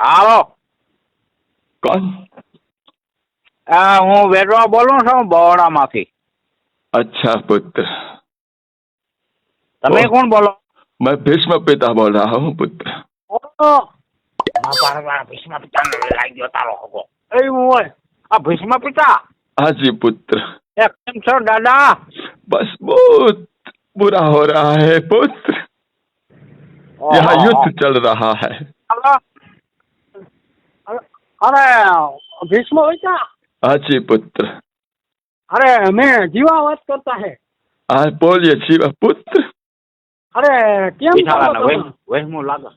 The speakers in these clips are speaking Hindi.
હાલો कौन આ હું વેડવા બોલું છું બહોળામાંથી अच्छा पुत्र તમે ઓહ. કોણ બોલો मैं भीष्म पिता बोल रहा हूँ पुत्र ભીષ્મ પિતાને લાગી ગયો તારો હગો એવું હોય આ ભીષ્મ પિતા हाँ जी पुत्र એ કેમ છો દાદા बस बहुत बुरा हो रहा है पुत्र यहाँ युद्ध चल रहा है हेलो अरे भीष्म પિતા हाँ जी पुत्र अरे मैं जीवा વાત કરતા હે हाँ बोलिए जीवा पुत्र અરે કેમ વહેમું લાગે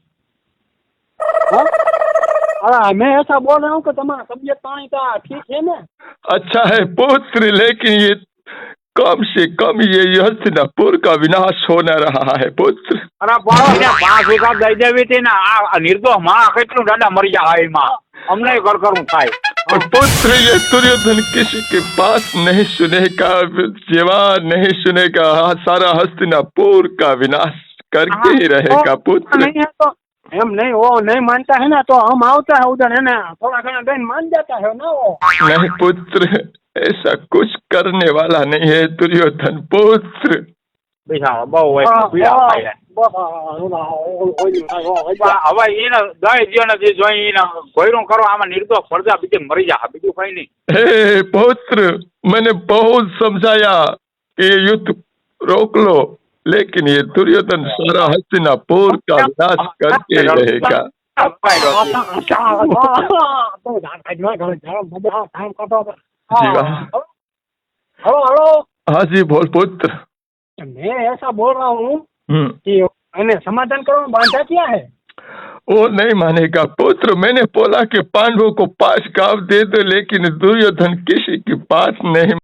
अरे मैं ऐसा बोल रहा हूँ कि तुम्हारा तबीयत पानी का ठीक है ना अच्छा है पुत्र लेकिन ये कम से कम ये हस्तिनापुर का विनाश होने रहा है पुत्र અરે પણ ત્યાં પાંચ વીઘા દઈ દેવી હતી ને આ આ નિર્દોષ માં કેટલું દાદા મરી જાય એમાં અમને કર કરું થાય और पुत्र ये दुर्योधन किसी के पास नहीं सुनेगा जवान नहीं सुनेगा हाँ, सारा हस्तिनापुर का विनाश करके ही रहेगा पुत्र नहीं है तो हम नहीं वो नहीं मानता है ना तो हम आवता है उधर है ना थोड़ा घना गन मान जाता है ना वो नहीं पुत्र ऐसा कुछ करने वाला नहीं है दुर्योधन पुत्र બિચારો બહુ હોય પીડા થાય છે. પણ હવે એને દઈ દ્યો ને જે જોઈ એને ભોયરું કરો આમાં નિર્દોષ પડદા બીજે મરી જા બીજું કઈ નહીં हे पुत्र मैंने बहुत समझाया कि ये युद्ध रोक लो लेकिन ये दुर्योधन सारा हस्तिनापुर का विनाश करके ही रहेगा जीवा हेलो हेलो हाँ जी बोल पुत्र मैं ऐसा बोल रहा हूँ हम्म कि मैंने समाधान करो बांधा क्या है? वो नहीं मानेगा। पुत्र मैंने बोला कि पांडवों को पाँच गाँव दे दो लेकिन दुर्योधन किसी के पास नहीं